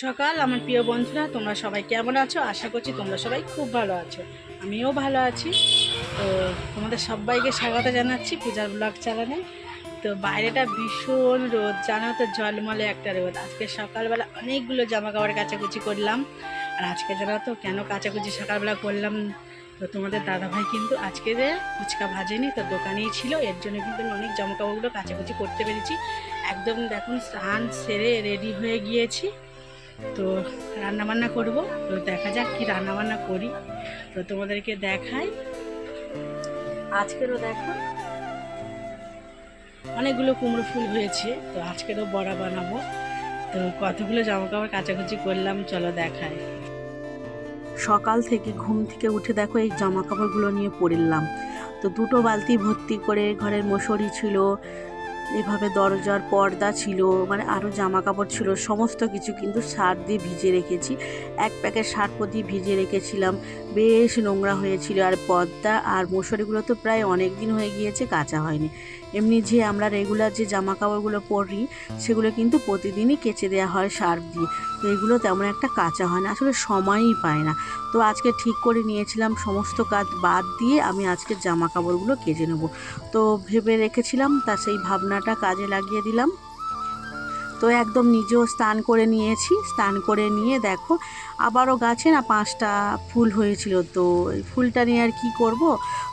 সকাল, আমার প্রিয় বন্ধুরা, তোমরা সবাই কেমন আছো? আশা করছি তোমরা সবাই খুব ভালো আছো। আমিও ভালো আছি। তো তোমাদের সবাইকে স্বাগত জানাচ্ছি পূজার ব্লগ চালানে তো বাইরেটা ভীষণ রোদ, জানো তো, ঝলমলে একটা রোদ। আজকে সকালবেলা অনেকগুলো জামা কাপড় কাচাকুচি করলাম। আর আজকে জানো তো, কেন কাচাকুচি সকালবেলা করলাম? তো তোমাদের দাদাভাই কিন্তু আজকে যে ফুচকা ভাজেনি, তো দোকানেই ছিল। এর জন্য কিন্তু আমি অনেক জামা কাপড়গুলো কাচাকুচি করতে পেরেছি। একদম দেখুন, স্নান সেরে রেডি হয়ে গিয়েছি। তো রান্নাবান্না করব। তো দেখা যাক কি রান্নাবান্না করি। তো তোমাদেরকে দেখাই। আজকেরও দেখো অনেকগুলো কুমড়ো ফুল হয়েছে। তো আজকেরও বড়া বানাবো। তো কতগুলো জামা কাপড় কাচাকুচি করলাম, চলো দেখাই। সকাল থেকে ঘুম থেকে উঠে দেখো এই জামা কাপড়গুলো নিয়ে পড়লাম। তো দুটো বালতি ভর্তি করে ঘরের মশারি ছিল এভাবে দরজার পর্দা ছিল মানে আরও জামা কাপড় ছিল, সমস্ত কিছু কিন্তু সার দিয়ে ভিজে রেখেছি। এক প্যাকেট সার্ফ দিয়ে ভিজে রেখেছিলাম, বেশ নোংরা হয়েছিল। আর পর্দা আর মশারিগুলো তো প্রায় অনেক দিন হয়ে গিয়েছে, কাঁচা হয়নি। এমনি যে আমরা রেগুলার যে জামা কাপড়গুলো পরি, সেগুলো কিন্তু প্রতিদিনই কেচে দেওয়া হয় সার্ফ দিয়ে। তো এগুলো তেমন একটা কাঁচা হয় না, আসলে সময়ই পায় না। তো আজকে ঠিক করে নিয়েছিলাম, সমস্ত কাজ বাদ দিয়ে আমি আজকে জামা কাপড়গুলো কেচে নেব। তো ভেবে রেখেছিলাম, তা সেই ভাবনাটা কাজে লাগিয়ে দিলাম। তো একদম নিজেও স্নান করে নিয়েছি। স্নান করে নিয়ে দেখো, আবারও গাছে না পাঁচটা ফুল হয়েছিল। তো ফুলটা নিয়ে আর কি করব?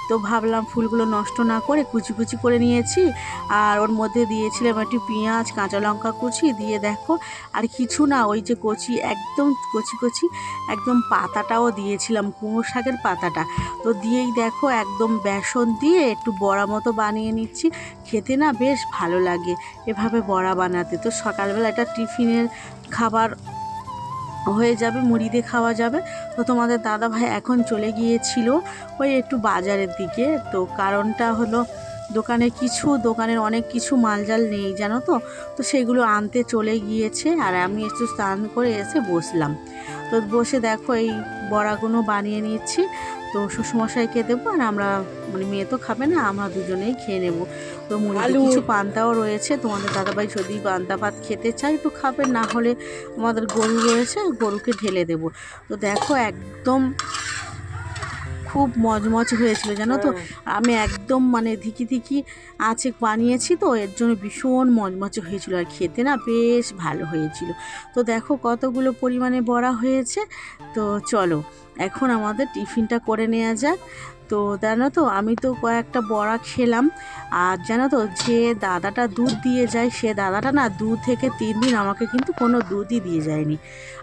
তো ভাবলাম ফুলগুলো নষ্ট না করে কুচি কুচি করে নিয়েছি। আর ওর মধ্যে দিয়েছিলাম একটু পেঁয়াজ, কাঁচা লঙ্কা কুচি দিয়ে দেখো। আর কিছু না, ওই যে কচি, একদম কচি কচি, একদম পাতাটাও দিয়েছিলাম, কুমড়ো শাকের পাতাটা। তো দিয়েই দেখো একদম বেসন দিয়ে একটু বড়া মতো বানিয়ে নিচ্ছি। খেতে না বেশ ভালো লাগে এভাবে বড়া বানাতে। তো সকালবেলা এটা টিফিনের খাবার হয়ে যাবে, মুড়ি দিয়ে খাওয়া যাবে। তো তোমাদের দাদা ভাই এখন চলে গিয়েছিল ওই একটু বাজারের দিকে। তো কারণটা হলো দোকানে কিছু, দোকানের অনেক কিছু মালজাল নেই, জানো তো? তো সেগুলো আনতে চলে গিয়েছে আর আমি একটু স্নান করে এসে বসলাম। তো বসে দেখো এই বড়াগুলো বানিয়ে নিচ্ছি। তো শ্বশুরমশাইকে দেবো আর আমরা মানে মেয়ে তো খাবে না আমরা দুজনেই খেয়ে নেব। তো মুড়ি। কিছু পান্তাও রয়েছে তোমাদের দাদাভাই যদি পান্তা ভাত খেতে চায় তো খাবে না হলে আমাদের গরু রয়েছে গরুকে ঢেলে দেবো। তো দেখো একদম খুব মজমজ হয়েছিল জানো তো? আমি একদম মানে ধিকি ধিকি আছে বানিয়েছি তো, এর জন্য ভীষণ মজমচে হয়েছিল আর খেতে না বেশ ভালো হয়েছিল। তো দেখো কতগুলো পরিমাণে বড়া হয়েছে। তো চলো, এখন আমাদের টিফিনটা করে নেওয়া যাক। তো জানো তো, আমি তো কয়েকটা বড়া খেলাম। আর জানো তো, যে দাদাটা দুধ দিয়ে যায়, সে দাদাটা না দু থেকে তিন দিন আমাকে কিন্তু কোনো দুধই দিয়ে যায়নি।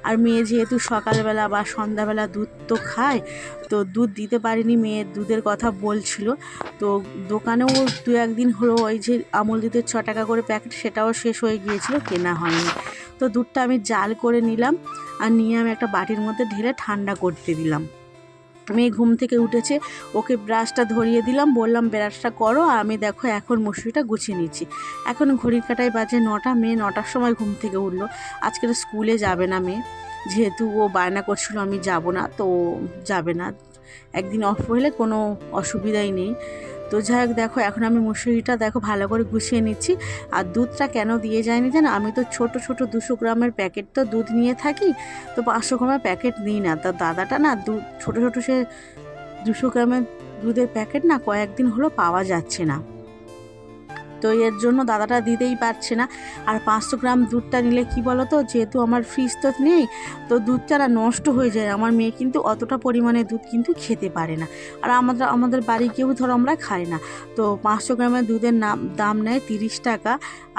আর মেয়ে যেহেতু সকালবেলা বা সন্ধ্যাবেলা দুধ তো খায়, তো দুধ দিতে পারিনি, মেয়ের দুধের কথা বলছিল। তো দোকানেও দু একদিন হলো ওই যে আমুল দুধের ছ টাকা করে প্যাকেট সেটাও শেষ হয়ে গিয়েছিল, কেনা হয়নি। তো দুধটা আমি জাল করে নিলাম আর নিয়ে আমি একটা বাটির মধ্যে ঢেলে ঠান্ডা করতে দিলাম। মেয়ে ঘুম থেকে উঠেছে, ওকে ব্রাশটা ধরিয়ে দিলাম, বললাম, ব্রাশটা করো আর আমি দেখো এখন মশুরিটা গুছিয়ে নিচ্ছি। এখন ঘড়ির কাটায় বাজে নটা, মেয়ে নটার সময় ঘুম থেকে উঠল। আজকে তো স্কুলে যাবে না মেয়ে, যেহেতু ও বায়না করছিল আমি যাব না, তো যাবে না। একদিন অফ হলে কোনো অসুবিধাই নেই। তো যাই হোক, দেখো, এখন আমি মুসুরিটা, দেখো, ভালো করে গুছিয়ে নিচ্ছি। আর দুধটা কেন দিয়ে যায়নি জানো? আমি তো ছোট ছোট দুশো গ্রামের প্যাকেট তো দুধ নিয়ে থাকি, তো পাঁচশো গ্রামের প্যাকেট নিই না। তো দাদাটা না দু, ছোটো ছোটো সে দুশো গ্রামের দুধের প্যাকেট না কয়েকদিন হলো পাওয়া যাচ্ছে না। তো এর জন্য দাদাটা দিতেই পারছে না। আর পাঁচশো গ্রাম দুধটা নিলে কি বলো তো যেহেতু আমার ফ্রিজ তো নেই, তো দুধটা না নষ্ট হয়ে যায়। আমার মেয়ে কিন্তু অতটা পরিমাণে দুধ কিন্তু খেতে পারে না। আর আমাদের আমাদের বাড়ি কেউ ধরো আমরা খাই না। তো পাঁচশো গ্রামের দুধের নাম, দাম নেয় তিরিশ টাকা।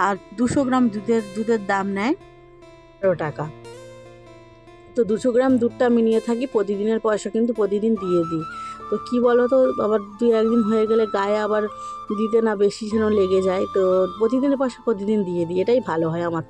আর দুশো গ্রাম দুধের দুধের দাম নেয় তেরো টাকা। তো দুশো গ্রাম দুধটা আমি নিয়ে থাকি, প্রতিদিনের পয়সা কিন্তু প্রতিদিন দিয়ে দিই। তো কি বলো তো আবার দুই একদিন হয়ে গেলে গায়ে আবার দিতে না বেশি যেন লেগে যায়, তো প্রতিদিনের পাশে প্রতিদিন দিয়ে দিই, এটাই ভালো হয় আমার।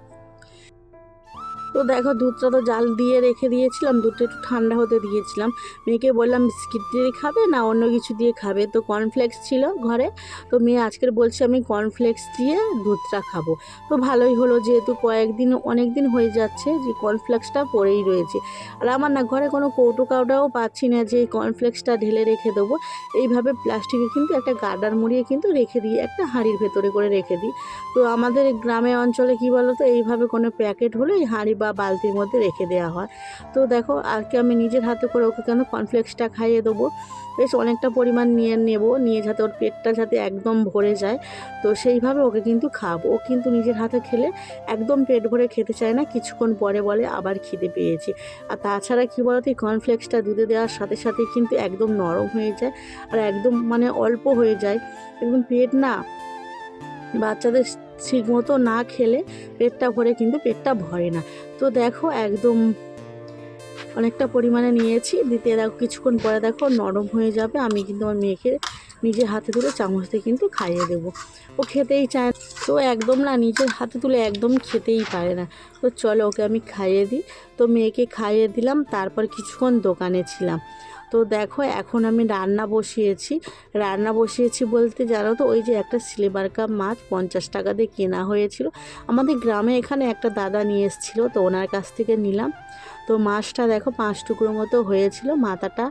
তো দেখো দুধটা তো জাল দিয়ে রেখে দিয়েছিলাম, দুধটা একটু ঠান্ডা হতে দিয়েছিলাম। মেয়েকে বললাম বিস্কিট দিয়ে খাবে না অন্য কিছু দিয়ে খাবে? তো কর্নফ্লেক্স ছিল ঘরে। তো মেয়ে আজকের বলছে আমি কর্নফ্লেক্স দিয়ে দুধটা খাব। তো ভালোই হলো যেহেতু কয়েকদিন অনেক দিন হয়ে যাচ্ছে যে কর্নফ্লেক্সটা পড়েই রয়েছে। আর আমার না ঘরে কোনো কৌটো কাউটাও পাচ্ছি না যে এই কর্নফ্লেক্সটা ঢেলে রেখে দেবো। এইভাবে প্লাস্টিকে কিন্তু একটা গার্ডার মুড়িয়ে কিন্তু রেখে দিই, একটা হাঁড়ির ভেতরে করে রেখে দিই। তো আমাদের গ্রামে অঞ্চলে কি বলো তো এইভাবে কোনো প্যাকেট হলে এই হাঁড়ি বা বা বালতির মধ্যে রেখে দেওয়া হয়। তো দেখো, আজকে আমি নিজের হাতে করে ওকে কেন কর্নফ্লেক্সটা খাইয়ে দেবো? বেশ অনেকটা পরিমাণ নিয়ে নেব, নিয়ে যাতে ওর পেটটা যাতে একদম ভরে যায়। তো সেইভাবে ওকে কিন্তু খাব ও কিন্তু নিজের হাতে খেলে একদম পেট ভরে খেতে চায় না, কিছুক্ষণ পরে বলে আবার খিদে পেয়েছি। আর তাছাড়া কী বলতো কর্নফ্লেক্সটা দুধে দেওয়ার সাথে সাথে কিন্তু একদম নরম হয়ে যায় আর একদম মানে অল্প হয়ে যায়। একদম পেট না, বাচ্চাদের ঠিক মতো না খেলে পেটটা ভরে কিন্তু পেটটা ভরে না। তো দেখো একদম অনেকটা পরিমাণে নিয়েছি। দিতে দেখো কিছুক্ষণ পরে দেখো নরম হয়ে যাবে। আমি কিন্তু আমার মেয়েকে নিজের হাতে তুলে চামচ দিয়ে কিন্তু খাইয়ে দেবো। ও খেতেই চায় তো একদম না নিজের হাতে তুলে একদম খেতেই পারে না। তো চলো ওকে আমি খাইয়ে দিই। তো মেয়েকে খাইয়ে দিলাম। তারপর কিছুক্ষণ দোকানে ছিলাম। তো দেখো, এখন আমি রান্না বসিয়েছি। রান্না বসিয়েছি বলতে জানো তো, ওই যে একটা সিলেবার কাপ মাছ পঞ্চাশ টাকা দিয়ে কেনা হয়েছিল। আমাদের গ্রামে এখানে একটা দাদা নিয়ে এসেছিল, তো ওনার কাছ থেকে নিলাম। তো মাছটা দেখো, পাঁচ টুকরো মতো হয়েছিল, মাথাটা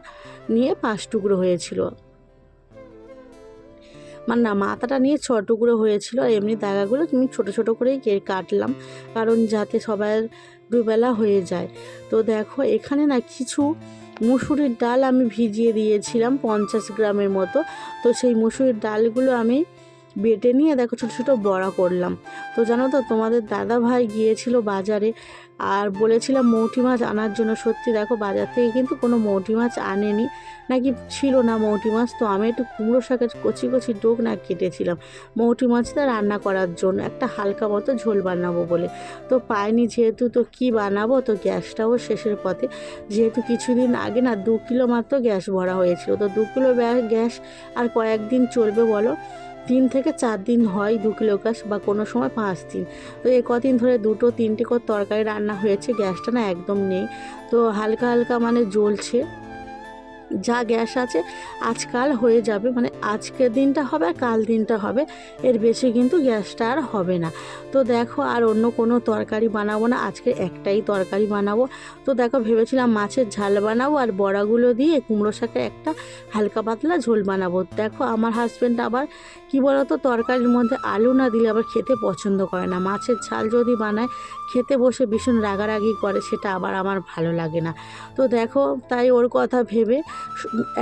নিয়ে পাঁচ টুকরো হয়েছিল। মানে না, মাথাটা নিয়ে ছ টুকরো হয়েছিল, আর এমনি দাগাগুলো তুমি ছোট ছোট করেই কাটলাম, কারণ যাতে সবার দুবেলা হয়ে যায়। তো দেখো, এখানে না কিছু মুসুরির ডাল আমি ভিজিয়ে দিয়েছিলাম পঞ্চাশ গ্রামের মতো। তো সেই মুসুরির ডালগুলো আমি বেটে নিয়ে দেখো ছোটো ছোটো বড়া করলাম। তো জানো তো, তোমাদের দাদা ভাই গিয়েছিল বাজারে আর বলেছিলাম মৌটি মাছ আনার জন্য। সত্যি দেখো, বাজার থেকে কিন্তু কোনো মৌটি মাছ আনেনি, নাকি ছিল না মৌটি মাছ। তো আমি একটু কুমড়ো শাকের কচি কচি ডোক না কেটেছিলাম। মৌটি মাছ মাছটা রান্না করার জন্য একটা হালকা মতো ঝোল বানাবো বলে। তো পাইনি যেহেতু, তো কি বানাবো? তো গ্যাসটাও শেষের পথে। যেহেতু কিছুদিন আগে না দু কিলো মাত্র গ্যাস ভরা হয়েছিল। তো দু কিলো গ্যাস আর কয়েকদিন চলবে বলো। তিন থেকে চার দিন হয় দু কিলো গ্যাস বা কোনো সময় পাঁচ দিন। তো এ কদিন ধরে দুটো তিনটে করে তরকারি রান্না হয়েছে, গ্যাসটা না একদম নেই। তো হালকা হালকা মানে জ্বলছে। যা গ্যাস আছে আজকাল হয়ে যাবে মানে আজকের দিনটা হবে আর কাল দিনটা হবে। এর বেশি কিন্তু গ্যাসটা আর হবে না। তো দেখো আর অন্য কোনো তরকারি বানাবো না, আজকে একটাই তরকারি বানাবো। তো দেখো ভেবেছিলাম মাছের ঝাল বানাবো আর বড়াগুলো দিয়ে কুমড়ো শাকের একটা হালকা পাতলা ঝোল বানাবো। দেখো আমার হাজব্যান্ড আবার কি বলতো, তরকারির মধ্যে আলু না দিলে আবার খেতে পছন্দ করে না। মাছের ঝাল যদি বানায়, খেতে বসে ভীষণ রাগারাগি করে, সেটা আবার আমার ভালো লাগে না। তো দেখো তাই ওর কথা ভেবে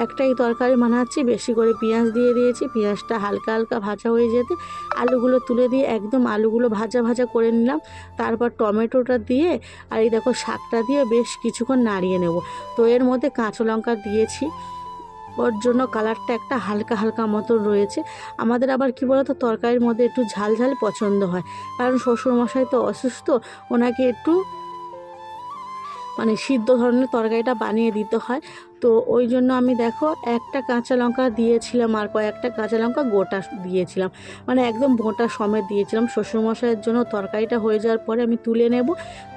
একটাই তরকারি বানাচ্ছি, বেশি করে পেঁয়াজ দিয়ে দিয়েছি, পেঁয়াজটা হালকা হালকা ভাজা হয়ে যেতে, আলুগুলো তুলে দিয়ে একদম আলুগুলো ভাজা ভাজা করে নিলাম, তারপর টমেটোটা দিয়ে, আর এই দেখো শাকটা দিয়ে বেশ কিছুক্ষণ নাড়িয়ে নেব। তো এর মধ্যে কাঁচা লঙ্কা দিয়েছি, ওর জন্য কালারটা একটা হালকা হালকা মতো রয়েছে। আমাদের আবার কি বলতো, তরকারির মধ্যে একটু ঝাল ঝাল পছন্দ হয়, কারণ শ্বশুরমশাই তো অসুস্থ, ওনাকে একটু মানে সিদ্ধ ধরনের তরকারিটা বানিয়ে দিতে হয়। তো ওই জন্য আমি দেখো একটা কাঁচা লঙ্কা দিয়েছিলাম আর কয়েকটা কাঁচা লঙ্কা গোটা দিয়েছিলাম। মানে একদম গোটা সমেত দিয়েছিলাম। শ্বশুরমশাইয়ের জন্য তরকারিটা হয়ে যাওয়ার পরে আমি তুলে নেব।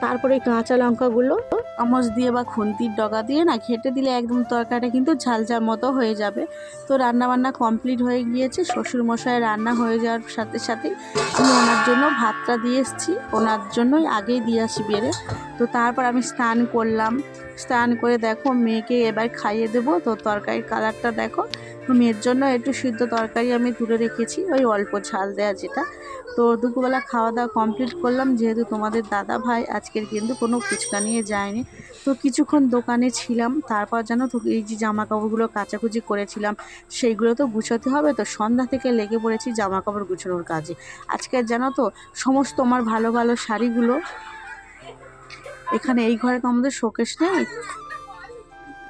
তারপরে কাঁচা লঙ্কাগুলো চামচ দিয়ে বা খুন্তির ডগা দিয়ে না ঘেটে দিলে একদম তরকারিটা কিন্তু ঝাল ঝাল মতো হয়ে যাবে। তো রান্না বান্না কমপ্লিট হয়ে গিয়েছে। শ্বশুরমশাই রান্না হয়ে যাওয়ার সাথে সাথে আমি ওনার জন্য ভাতটা দিয়ে এসেছি। ওনার জন্যই আগেই দিয়ে আসি বেড়ে। তো তারপর আমি স্নান করলাম। স্নান করে দেখো মেয়েকে এবার খাইয়ে দেবো। তো তরকারির কালারটা দেখো। মেয়ের জন্য একটু সিদ্ধ তরকারি আমি তুলে রেখেছি, ওই অল্প ঝাল দেওয়া যেটা। তো দুপুরবেলা খাওয়া দাওয়া কমপ্লিট করলাম, যেহেতু তোমাদের দাদা ভাই আজকের কিন্তু কোনো ফুচকা নিয়ে যায়নি। তো কিছুক্ষণ দোকানে ছিলাম, তারপর যেন এই যে জামা কাপড়গুলো কাচাকুচি করেছিলাম, সেইগুলো তো গুছোতে হবে। তো সন্ধ্যা থেকে লেগে পড়েছি জামা কাপড় গুছোনোর কাজে। আজকে জানো তো সমস্ত আমার ভালো ভালো শাড়িগুলো এখানে এই ঘরে তো আমাদের শোকেশ নেই।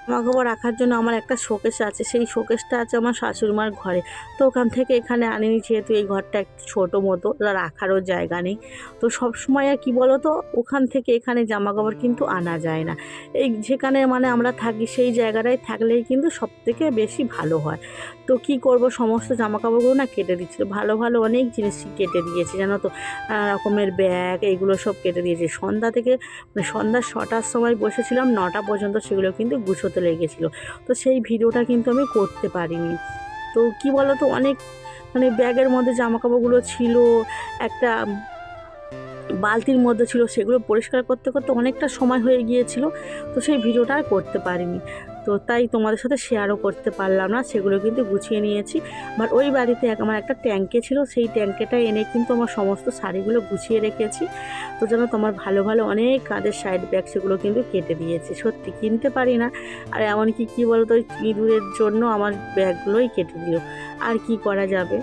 কাপড় রাখার জন্য আমার একটা শোকেস আছে। সেই শোকেসটা আছে আমার শাশুড়িমার ঘরে। তো ওখান থেকে এখানে আনিনি, যেহেতু এই ঘরটা একটু ছোটো মতো রাখারও জায়গা নেই। তো সব সময় আর কি বলো তো ওখান থেকে এখানে জামা কাপড় কিন্তু আনা যায় না। এই যেখানে মানে আমরা থাকি, সেই জায়গাটায় থাকলেই কিন্তু সব থেকে বেশি ভালো হয়। তো কি করব, সমস্ত জামা কাপড়গুলো না কেটে দিচ্ছিল। ভালো ভালো অনেক জিনিসই কেটে দিয়েছে, জানো তো? নানা রকমের ব্যাগ, এইগুলো সব কেটে দিয়েছে। সন্ধ্যা থেকে মানে সন্ধ্যা ছটার সময় বসেছিলাম, নটা পর্যন্ত সেগুলো কিন্তু গুছোতে লেগেছিলো। তো সেই ভিডিওটা কিন্তু আমি করতে পারিনি। তো কি বলো তো অনেক মানে ব্যাগের মধ্যে জামাকাপড়গুলো ছিল, একটা বালতির মধ্যে ছিল, সেগুলো পরিষ্কার করতে করতে অনেকটা সময় হয়ে গিয়েছিল। তো সেই ভিডিওটা আর করতে পারিনি। তো তাই তোমাদের সাথে শেয়ারও করতে পারলাম না, সেগুলো কিন্তু গুছিয়ে নিয়েছি। বাট ওই বাড়িতে এক আমার একটা ট্যাঙ্কে ছিল, সেই ট্যাঙ্কেটা এনে কিন্তু আমার সমস্ত শাড়িগুলো গুছিয়ে রেখেছি। তো যেন তোমার ভালো ভালো অনেক কাঁধের সাইড ব্যাগ সেগুলো কিন্তু কেটে দিয়েছি। সত্যি কিনতে পারি না, আর এমনকি কী বলতো ইঁদুরের জন্য আমার ব্যাগগুলোই কেটে দিও আর কি করা যাবে?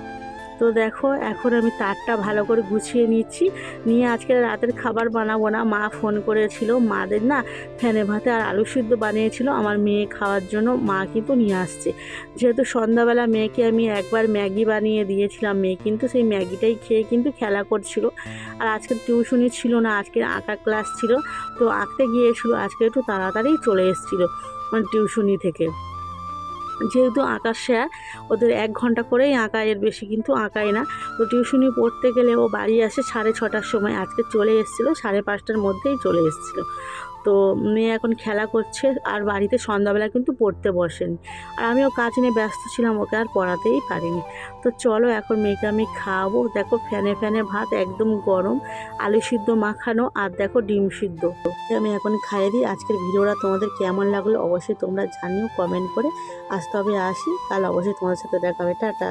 তো দেখো, এখন আমি তারটা ভালো করে গুছিয়ে নিচ্ছি। নিয়ে আজকে রাতের খাবার বানাবো না। মা ফোন করেছিল, মাদের না ফ্যানে ভাতে আর আলু সিদ্ধ বানিয়েছিল। আমার মেয়ে খাওয়ার জন্য মা কিন্তু নিয়ে আসছে। যেহেতু সন্ধ্যাবেলা মেয়েকে আমি একবার ম্যাগি বানিয়ে দিয়েছিলাম, মেয়ে কিন্তু সেই ম্যাগিটাই খেয়ে কিন্তু খেলা করছিল। আর আজকে টিউশনি ছিল না, আজকে আঁকা ক্লাস ছিল। তো আঁকতে গিয়েছিল, আজকে একটু তাড়াতাড়ি চলে এসেছিল মানে টিউশনি থেকে। যেহেতু আঁকার স্যার ওদের এক ঘণ্টা করেই আঁকা, এর বেশি কিন্তু আঁকায় না। তো টিউশনি পড়তে গেলে ও বাড়ি আসে সাড়ে ছটার সময়। আজকে চলে এসেছিল, সাড়ে পাঁচটার মধ্যেই চলে এসেছিল। তো মেয়ে এখন খেলা করছে আর বাড়িতে সন্ধ্যাবেলা কিন্তু পড়তে বসেনি। আর আমিও কাজ নিয়ে ব্যস্ত ছিলাম, ওকে আর পড়াতেই পারিনি। তো চলো এখন মেয়েকে আমি খাওয়াবো। দেখো ফ্যানে ফ্যানে ভাত একদম গরম, আলু সিদ্ধ মাখানো আর দেখো ডিম সিদ্ধ। আমি এখন খাইয়ে দিই। আজকের ভিডিওটা তোমাদের কেমন লাগল অবশ্যই তোমরা জানিও কমেন্ট করে। আজ তবে আসি কাল অবশ্যই তোমাদের সাথে দেখা হবে। টাটা।